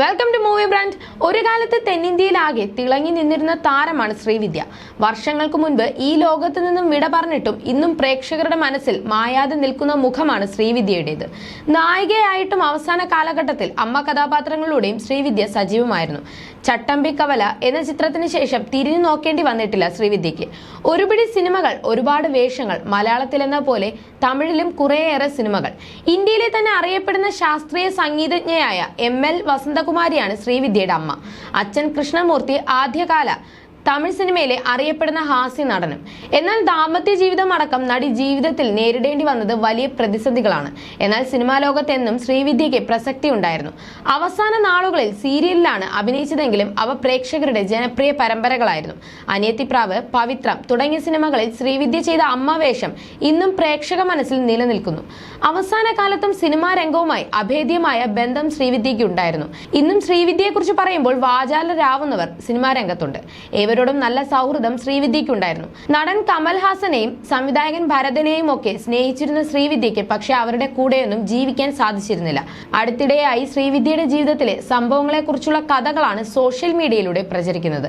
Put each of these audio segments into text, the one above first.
Welcome to movie brand ഒരു കാലത്ത് തെന്നിന്ത്യയിലാകെ തിളങ്ങി നിന്നിരുന്ന താരമാണ് ശ്രീവിദ്യ. വർഷങ്ങൾക്ക് മുൻപ് ഈ ലോകത്ത് നിന്നും വിട പറഞ്ഞിട്ടും ഇന്നും പ്രേക്ഷകരുടെ മനസ്സിൽ മായാതെ നിൽക്കുന്ന മുഖമാണ് ശ്രീവിദ്യയുടേത്. നായികയായിട്ടും അവസാന കാലഘട്ടത്തിൽ അമ്മ കഥാപാത്രങ്ങളിലൂടെയും ശ്രീവിദ്യ സജീവമായിരുന്നു. ചട്ടമ്പി കവല എന്ന ചിത്രത്തിന് ശേഷം തിരിഞ്ഞു നോക്കേണ്ടി വന്നിട്ടില്ല ശ്രീവിദ്യയ്ക്ക്. ഒരുപിടി സിനിമകൾ ഒരുപാട് വേഷങ്ങൾ മലയാളത്തിലെന്ന പോലെ തമിഴിലും കുറേയേറെ സിനിമകൾ. ഇന്ത്യയിലെ തന്നെ അറിയപ്പെടുന്ന ശാസ്ത്രീയ സംഗീതജ്ഞയായ എം എൽ വസന്തകുമാരിയാണ് ശ്രീവിദ്യയുടെ അമ്മ. അച്ഛൻ കൃഷ്ണമൂർത്തി ആദ്യകാല തമിഴ് സിനിമയിലെ അറിയപ്പെടുന്ന ഹാസ്യ നടനും. എന്നാൽ ദാമ്പത്യ ജീവിതം അടക്കം നടി ജീവിതത്തിൽ നേരിടേണ്ടി വന്നത് വലിയ പ്രതിസന്ധികളാണ്. എന്നാൽ സിനിമാ ലോകത്തെന്നും ശ്രീവിദ്യയ്ക്ക് പ്രസക്തി ഉണ്ടായിരുന്നു. അവസാന നാളുകളിൽ സീരിയലിലാണ് അഭിനയിച്ചതെങ്കിലും അവ പ്രേക്ഷകരുടെ ജനപ്രിയ പരമ്പരകളായിരുന്നു. അനിയത്തിപ്രാവ് പവിത്രം തുടങ്ങിയ സിനിമകളിൽ ശ്രീവിദ്യ ചെയ്ത അമ്മവേഷം ഇന്നും പ്രേക്ഷക മനസ്സിൽ നിലനിൽക്കുന്നു. അവസാന കാലത്തും സിനിമാ രംഗവുമായി അഭേദ്യമായ ബന്ധം ശ്രീവിദ്യയ്ക്ക് ഉണ്ടായിരുന്നു ഇന്നും ശ്രീവിദ്യയെക്കുറിച്ച് പറയുമ്പോൾ വാചാലരാവുന്നവർ സിനിമാ രംഗത്തുണ്ട്. ഏവരോടും നല്ല സൗഹൃദം ശ്രീവിദ്യയ്ക്കുണ്ടായിരുന്നു. നടൻ കമൽഹാസനെയും സംവിധായകൻ ഭരതനെയും ഒക്കെ സ്നേഹിച്ചിരുന്ന ശ്രീവിദ്യയ്ക്ക് പക്ഷെ അവരുടെ കൂടെയൊന്നും ജീവിക്കാൻ സാധിച്ചിരുന്നില്ല. അടുത്തിടെയായി ശ്രീവിദ്യയുടെ ജീവിതത്തിലെ സംഭവങ്ങളെക്കുറിച്ചുള്ള കഥകളാണ് സോഷ്യൽ മീഡിയയിലൂടെ പ്രചരിക്കുന്നത്.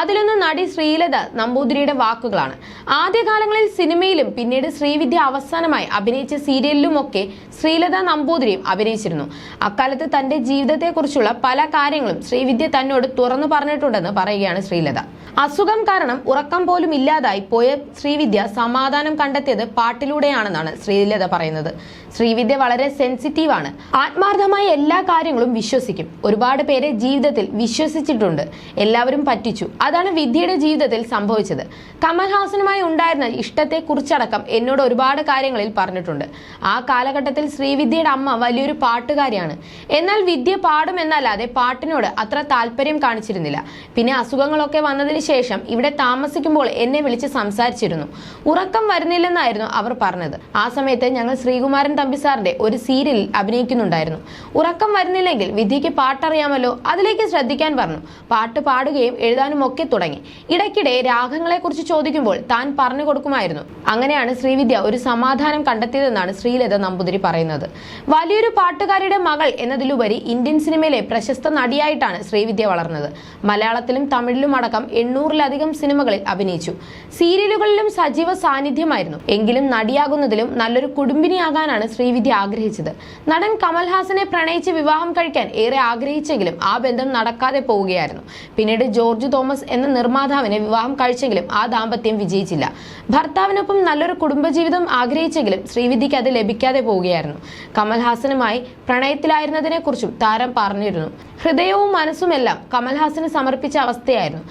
അതിലൊന്ന് നടി ശ്രീലത നമ്പൂതിരിയുടെ വാക്കുകളാണ്. ആദ്യകാലങ്ങളിൽ സിനിമയിലും പിന്നീട് ശ്രീവിദ്യ അവസാനമായി അഭിനയിച്ച സീരിയലിലും ഒക്കെ ശ്രീലത നമ്പൂതിരിയും അഭിനയിച്ചിരുന്നു. അക്കാലത്ത് തന്റെ ജീവിതത്തെക്കുറിച്ചുള്ള പല കാര്യങ്ങളും ശ്രീവിദ്യ തന്നോട് തുറന്നു പറഞ്ഞിട്ടുണ്ടെന്ന് പറയുകയാണ് ശ്രീലത. അസുഖം കാരണം ഉറക്കം പോലും ഇല്ലാതായി പോയ ശ്രീവിദ്യ സമാധാനം കണ്ടെത്തിയത് പാട്ടിലൂടെയാണെന്നാണ് ശ്രീലത പറയുന്നത്. ശ്രീവിദ്യ വളരെ സെൻസിറ്റീവ് ആണ്. ആത്മാർത്ഥമായ എല്ലാ കാര്യങ്ങളും വിശ്വസിക്കും. ഒരുപാട് പേരെ ജീവിതത്തിൽ വിശ്വസിച്ചിട്ടുണ്ട്. എല്ലാവരും പറ്റിച്ചു. അതാണ് വിദ്യയുടെ ജീവിതത്തിൽ സംഭവിച്ചത്. കമൽഹാസനുമായി ഉണ്ടായിരുന്ന ഇഷ്ടത്തെ കുറിച്ചടക്കം എന്നോട് ഒരുപാട് കാര്യങ്ങളിൽ പറഞ്ഞിട്ടുണ്ട്. ആ കാലഘട്ടത്തിൽ ശ്രീവിദ്യയുടെ അമ്മ വലിയൊരു പാട്ടുകാരിയാണ്. എന്നാൽ വിദ്യ പാടുമെന്നല്ലാതെ പാട്ടിനോട് അത്ര താല്പര്യം കാണിച്ചിരുന്നില്ല. പിന്നെ അസുഖങ്ങളൊക്കെ വന്നതിന് ശേഷം ഇവിടെ താമസിക്കുമ്പോൾ എന്നെ വിളിച്ച് സംസാരിച്ചിരുന്നു. ഉറക്കം വരുന്നില്ലെന്നായിരുന്നു അവർ പറഞ്ഞത്. ആ സമയത്ത് ഞങ്ങൾ ശ്രീകുമാരൻ തമ്പി സാറിന്റെ ഒരു സീരിയലിൽ അഭിനയിക്കുന്നുണ്ടായിരുന്നു. ഉറക്കം വരുന്നില്ലെങ്കിൽ വിധിക്ക് പാട്ടറിയാമല്ലോ? അതിലേക്ക് ശ്രദ്ധിക്കാൻ പറഞ്ഞു. പാട്ട് പാടുകയും എഴുതാനും ഒക്കെ തുടങ്ങി. ഇടയ്ക്കിടെ രാഗങ്ങളെ കുറിച്ച് ചോദിക്കുമ്പോൾ താൻ പറഞ്ഞു കൊടുക്കുമായിരുന്നു. അങ്ങനെയാണ് ശ്രീവിദ്യ ഒരു സമാധാനം കണ്ടെത്തിയതെന്നാണ് ശ്രീലത നമ്പൂതിരി പറയുന്നത്. വലിയൊരു പാട്ടുകാരിയുടെ മകൾ എന്നതിലുപരി ഇന്ത്യൻ സിനിമയിലെ പ്രശസ്ത നടിയായിട്ടാണ് ശ്രീവിദ്യ വളർന്നത്. മലയാളത്തിലും തമിഴിലും അടക്കം എണ്ണൂറിലധികം സിനിമകളിൽ അഭിനയിച്ചു. സീരിയലുകളിലും സജീവ സാന്നിധ്യമായിരുന്നു. എങ്കിലും നടിയാകുന്നതിലും നല്ലൊരു കുടുംബിനിയാകാനാണ് ശ്രീവിദ്യ ആഗ്രഹിച്ചത്. നടൻ കമൽഹാസനെ പ്രണയിച്ച് വിവാഹം കഴിക്കാൻ ഏറെ ആഗ്രഹിച്ചെങ്കിലും ആ ബന്ധം നടക്കാതെ പോവുകയായിരുന്നു. പിന്നീട് ജോർജ് തോമസ് എന്ന നിർമ്മാതാവിനെ വിവാഹം കഴിച്ചെങ്കിലും ആ ദാമ്പത്യം വിജയിച്ചില്ല. ഭർത്താവിനൊപ്പം നല്ലൊരു കുടുംബജീവിതം ആഗ്രഹിച്ചെങ്കിലും ശ്രീവിദ്യയ്ക്ക് അത് ലഭിക്കാതെ പോവുകയായിരുന്നു. കമൽഹാസനുമായി പ്രണയത്തിലായിരുന്നതിനെ കുറിച്ചും താരം പറഞ്ഞിരുന്നു. ഹൃദയവും മനസ്സുമെല്ലാം കമൽഹാസന് സമർപ്പിച്ച അവസ്ഥയായിരുന്നു.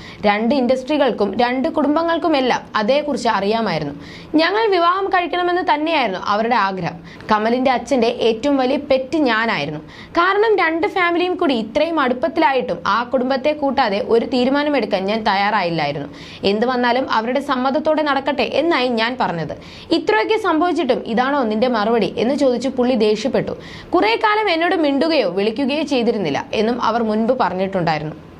രണ്ട് ഇൻഡസ്ട്രികൾക്കും രണ്ട് കുടുംബങ്ങൾക്കുമെല്ലാം അതേക്കുറിച്ച് അറിയാമായിരുന്നു. ഞങ്ങൾ വിവാഹം കഴിക്കണമെന്ന് തന്നെയായിരുന്നു അവരുടെ ആഗ്രഹം. കമലിന്റെ അച്ഛന്റെ ഏറ്റവും വലിയ പെറ്റ് ഞാനായിരുന്നു. കാരണം രണ്ട് ഫാമിലിയും കൂടി ഇത്രയും അടുപ്പത്തിലായിട്ടും ആ കുടുംബത്തെ കൂട്ടാതെ ഒരു തീരുമാനമെടുക്കാൻ ഞാൻ തയ്യാറായില്ലായിരുന്നു. എന്ത് വന്നാലും അവരുടെ സമ്മതത്തോടെ നടക്കട്ടെ എന്നായി ഞാൻ പറഞ്ഞത്. ഇത്രയൊക്കെ സംഭവിച്ചിട്ടും ഇതാണോ നിന്റെ മറുപടി എന്ന് ചോദിച്ചു പുള്ളി ദേഷ്യപ്പെട്ടു. കുറെ കാലം എന്നോട് മിണ്ടുകയോ വിളിക്കുകയോ ചെയ്തിരുന്നില്ല എന്നും അവർ മുൻപ് പറഞ്ഞിട്ടുണ്ടായിരുന്നു.